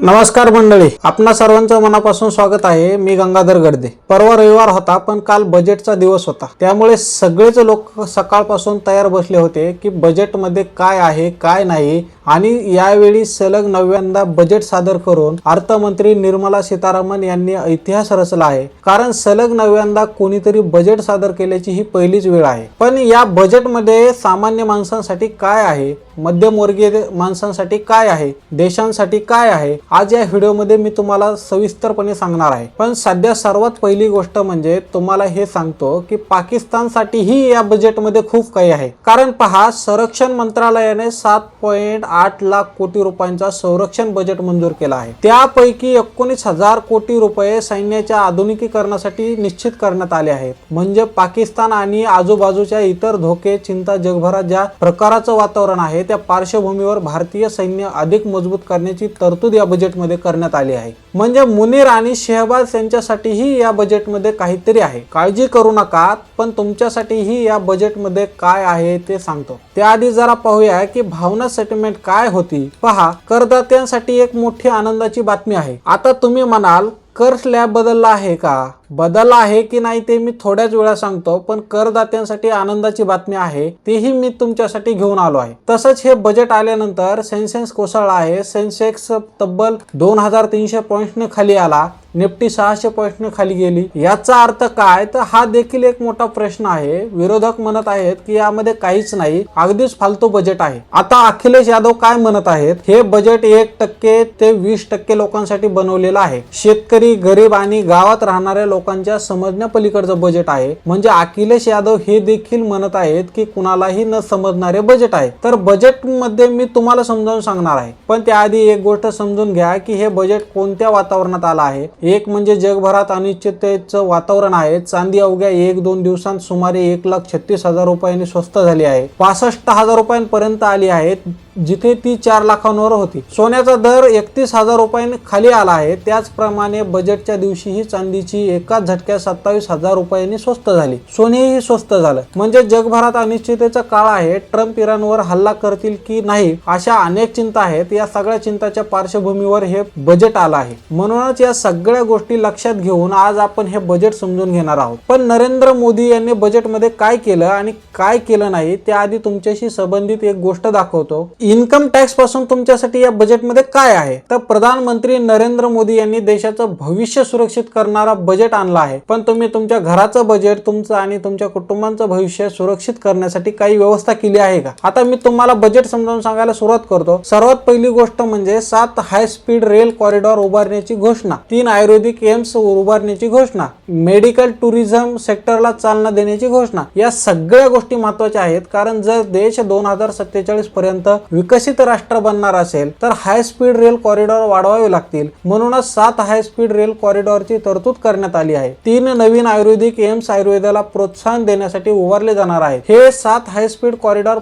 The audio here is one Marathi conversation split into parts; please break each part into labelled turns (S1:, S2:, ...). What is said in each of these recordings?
S1: नमस्कार मंडळी आपणा सर्वांचं मनापासून स्वागत आहे. मी गंगाधर गडदे परवा रविवार होता पण काल बजेटचा दिवस होता. त्यामुळे सगळेच लोक सकाळपासून तयार बसले होते की बजेटमध्ये काय आहे काय नाही आणि यावेळी सलग नव्यांदा बजेट सादर करून अर्थमंत्री निर्मला सीतारामन यांनी इतिहास रचला आहे. कारण सलग नव्यांदा कोणीतरी बजेट सादर केल्याची ही पहिलीच वेळ आहे. पण या बजेटमध्ये सामान्य माणसांसाठी काय आहे? मध्यमवर्गीय माणसांसाठी काय आहे? देशांसाठी काय आहे? आज या व्हिडिओमध्ये मी तुम्हाला सविस्तरपणे सांगणार आहे. पण सध्या सर्वात पहिली गोष्ट म्हणजे तुम्हाला हे सांगतो की पाकिस्तानसाठीही या बजेटमध्ये खूप काही आहे. कारण पहा संरक्षण मंत्रालयाने सात पॉइंट आठ लाख कोटी रुपयांचा संरक्षण बजेट मंजूर केला आहे. त्यापैकी एकोणीस हजार कोटी रुपये सैन्याच्या आधुनिकीकरणासाठी निश्चित करण्यात आले आहेत. म्हणजे पाकिस्तान आणि आजूबाजूच्या इतर धोके चिंता जगभरात ज्या प्रकाराचं वातावरण आहे त्या पार्श्वभूमीवर भारतीय सैन्य अधिक मजबूत करण्याची तरतूद या बजेटमध्ये करण्यात आली आहे. म्हणजे मुनीर आणि शेहबाज यांच्यासाठीही या बजेटमध्ये काहीतरी आहे. काळजी करू नका पण तुमच्यासाठीही या बजेटमध्ये काय आहे ते सांगतो. त्याआधी जरा पाहूया की भावना सेटलमेंट काय होती? पहा करदात्यांसाठी एक मोठी आनंदाची बातमी आहे. आता तुम्ही म्हणाल कर स्लॅब बदलला आहे का? बदल आहे की नाही ते मी थोड्याच वेळा सांगतो पण करदात्यांसाठी आनंदाची बातमी आहे तीही मी तुमच्यासाठी घेऊन आलो आहे. तसंच हे बजेट आल्यानंतर सेन्सेक्स कोसळला आहे. सेन्सेक्स तब्बल दोन हजार तीनशे पॉईंटने खाली आला. निफ्टी सहाशे पॉईंटने खाली गेली. याचा अर्थ काय? तर हा देखील एक मोठा प्रश्न आहे. विरोधक म्हणत आहेत की यामध्ये काहीच नाही अगदीच फालतू बजेट आहे. आता अखिलेश यादव काय म्हणत आहेत? हे बजेट एक टक्के ते वीस टक्के लोकांसाठी बनवलेलं आहे. शेतकरी गरीब आणि गावात राहणाऱ्या लोकांच्या समजण्यापलीकडचं बजेट आहे. म्हणजे अखिलेश यादव हे देखील म्हणत आहेत की कुणालाही न समजणारे बजेट आहे. तर बजेटमध्ये मी तुम्हाला समजावून सांगणार आहे. पण त्याआधी एक गोष्ट समजून घ्या की हे बजेट कोणत्या वातावरणात आलं आहे? एक म्हणजे जगभरात अनिश्चिततेचं वातावरण आहे. चांदी अवघ्या एक दोन दिवसांत सुमारे एक लाख छत्तीस हजार रुपयांनी स्वस्त झाली आहे. पासष्ट हजार रुपयांपर्यंत आली आहे जिथे ती चार लाखांवर होती. सोन्याचा दर एकतीस हजार रुपयांनी खाली आला आहे. त्याचप्रमाणे बजेटच्या दिवशीही चांदीची एकाच झटक्यात सत्तावीस हजार रुपयांनी स्वस्त झाली. सोनेही स्वस्त झालं. म्हणजे जगभरात अनिश्चिततेचा काळ आहे. ट्रम्प इराणवर हल्ला करतील की नाही अशा अनेक चिंता आहेत. या सगळ्या चिंताच्या पार्श्वभूमीवर हे बजेट आलं आहे. म्हणूनच या सगळ्या गोष्टी लक्षात घेऊन आज आपण हे बजेट समजून घेणार आहोत. पण नरेंद्र मोदी यांनी बजेटमध्ये काय केलं आणि काय केलं नाही त्याआधी तुमच्याशी संबंधित एक गोष्ट दाखवतो. इन्कम टॅक्सपासून तुमच्यासाठी या बजेटमध्ये काय आहे? तर प्रधानमंत्री नरेंद्र मोदी यांनी देशाचं भविष्य सुरक्षित करणारा बजेट आणला आहे. पण तुम्ही तुमच्या घराचं बजेट तुमचं आणि तुमच्या कुटुंबांचं भविष्य सुरक्षित करण्यासाठी काही व्यवस्था केली आहे का? आता मी तुम्हाला बजेट समजावून सांगायला सुरुवात करतो. सर्वात पहिली गोष्ट म्हणजे सात हाय स्पीड रेल कॉरिडॉर उभारण्याची घोषणा तीन आयुर्वेदिक एम्स उभारण्याची घोषणा मेडिकल टुरिझम सेक्टरला चालना देण्याची घोषणा. या सगळ्या गोष्टी महत्त्वाच्या आहेत. कारण जर देश दोन हजार सत्तेचाळीस पर्यंत विकसित राष्ट्र बनणार असेल तर हाय स्पीड रेल कॉरिडॉर वाढवावे लागतील. म्हणूनच सात हाय स्पीड रेल कॉरिडॉरची तरतूद करण्यात आली आहे. तीन नवीन आयुर्वेदिक एम्स आयुर्वेदाला प्रोत्साहन देण्यासाठी उभारले जाणार आहेत हे सात हाय स्पीड कॉरिडॉर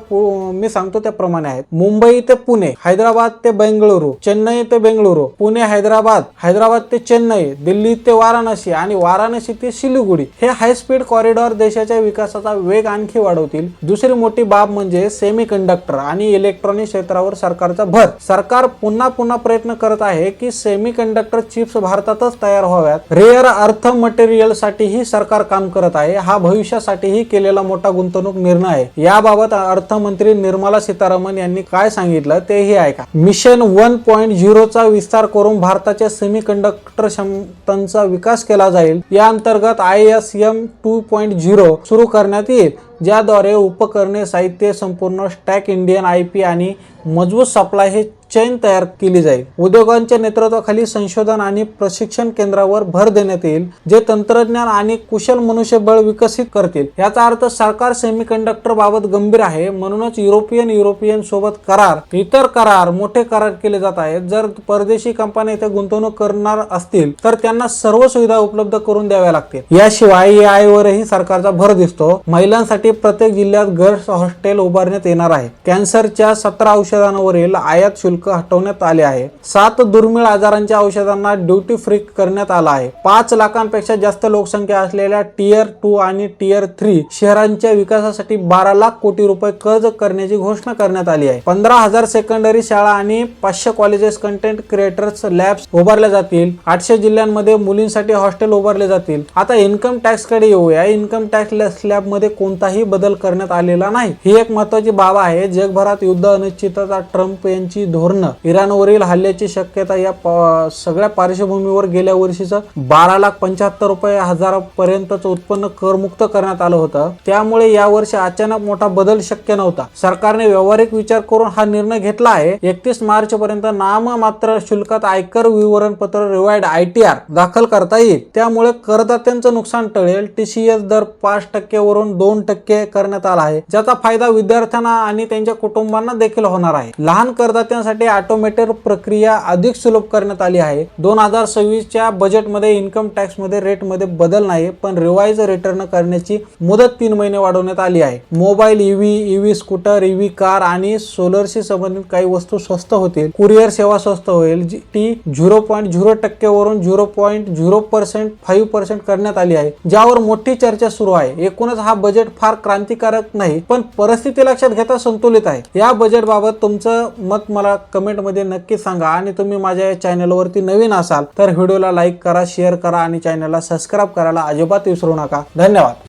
S1: मी सांगतो त्याप्रमाणे आहेत. मुंबई ते पुणे हैदराबाद ते बेंगळुरू चेन्नई ते बेंगळुरू पुणे हैदराबाद हैदराबाद ते चेन्नई दिल्ली ते वाराणसी आणि वाराणसी ते सिलिगुडी हे हाय स्पीड कॉरिडॉर देशाच्या विकासाचा वेग आणखी वाढवतील. दुसरी मोठी बाब म्हणजे सेमी कंडक्टर आणि इलेक्ट्रॉनिक क्षेत्रावर सरकारचा भर. सरकार पुन्हा पुन्हा प्रयत्न करत आहे की सेमी कंडक्टर चिप्स भारतातच तयार व्हाव्यात. रेअर अर्थ मटेरियल साठीही सरकार काम करत आहे. हा भविष्यासाठीही केलेला मोठा गुंतवणूक निर्णय आहे. याबाबत अर्थमंत्री निर्मला सीतारामन यांनी काय सांगितलं तेही ऐका. मिशन वन पॉईंट झिरोचा विस्तार करून भारताच्या सेमी कंडक्टर क्षमतांचा विकास केला जाईल. या अंतर्गत I S M two point zero सुरू करण्यात येईल. ज्याद्वारे उपकरणे साहित्य संपूर्ण स्टॅक इंडियन आय पी आणि मजबूत सप्लाय हे चैन तयार केली जाईल. उद्योगांच्या नेतृत्वाखाली संशोधन आणि प्रशिक्षण केंद्रावर भर देण्यात येईल जे तंत्रज्ञान आणि कुशल मनुष्यबळ विकसित करतील. याचा अर्थ सरकार सेमी कंडक्टर बाबत गंभीर आहे. म्हणूनच युरोपियन युरोपियन सोबत करार इतर करार मोठे करार केले जात आहेत. जर परदेशी कंपन्या इथे गुंतवणूक करणार असतील तर त्यांना सर्व सुविधा उपलब्ध करून द्याव्या लागतील. याशिवाय AI वरही सरकारचा भर दिसतो. महिलांसाठी प्रत्येक जिल्ह्यात गर्ल्स हॉस्टेल उभारण्यात येणार आहे. कॅन्सरच्या सतरा औषधांवरील आयात शुल्क शुल्क हटवण्यात आले आहे. सात दुर्मिळ आजारांच्या औषधांना ड्युटी फ्री करण्यात आला आहे. पाच लाखांपेक्षा जास्त लोकसंख्या असलेल्या टीयर टू आणि टीयर थ्री शहरांच्या विकासासाठी बारा लाख कोटी रुपये कर्ज करण्याची घोषणा करण्यात आली आहे. पंधरा हजार सेकंडरी शाळा आणि पाचशे कॉलेजेस कंटेंट क्रिएटर्स लॅब्स उभारल्या जातील. आठशे जिल्ह्यांमध्ये मुलींसाठी हॉस्टेल उभारले जातील. आता इन्कम टॅक्सकडे येऊया. इन्कम टॅक्स स्लॅबमध्ये कोणताही बदल करण्यात आलेला नाही. ही एक महत्वाची बाब आहे. जगभरात युद्ध अनिश्चितता ट्रम्प यांची धोरण इराणवरील हल्ल्याची शक्यता या सगळ्या पार्श्वभूमीवर गेल्या वर्षीचं बारा लाख पंच्याहत्तर रुपये हजारापर्यंतचं उत्पन्न करमुक्त करण्यात आलं होतं. त्यामुळे यावर्षी अचानक मोठा बदल शक्य नव्हता. सरकारने व्यावहारिक विचार करून हा निर्णय घेतला आहे. एकतीस मार्च पर्यंत नाममात्र शुल्कात आयकर विवरणपत्र रिवाइड आय टी आर दाखल करता येईल. त्यामुळे करदात्यांचं नुकसान टळेल. टीसीएस दर पाच टक्केवरून दोन टक्के करण्यात आला आहे. ज्याचा फायदा विद्यार्थ्यांना आणि त्यांच्या कुटुंबांना देखील होणार आहे. लहान करदात्यांसाठी ऑटोमेटेड प्रक्रिया अधिक सुलभ करण्यात आली आहे. दोन हजार सव्वीसच्या बजेटमध्ये इन्कम टॅक्समध्ये रेटमध्ये बदल नाही पण रिवाईज रिटर्न करण्याची मुदत तीन महिने वाढवण्यात आली आहे. Mobile EV EV scooter EV car आणि सोलरशी संबंधित काही वस्तू स्वस्त होतील. कुरिअर सेवा स्वस्त होईल जी ती zero point zero टक्केवरून zero point zero percent five percent करण्यात आली आहे. ज्यावर मोठी चर्चा सुरू आहे. एकूणच हा बजेट फार क्रांतिकारक नाही पण परिस्थिती लक्षात घेता संतुलित आहे. या बजेटबाबत तुमचं मत मला कमेंटमध्ये नक्की सांगा. आणि तुम्ही माझ्या या चॅनलवरती नवीन असाल तर व्हिडिओला लाईक करा शेअर करा आणि चॅनलला सबस्क्राईब करायला अजिबात विसरू नका. धन्यवाद.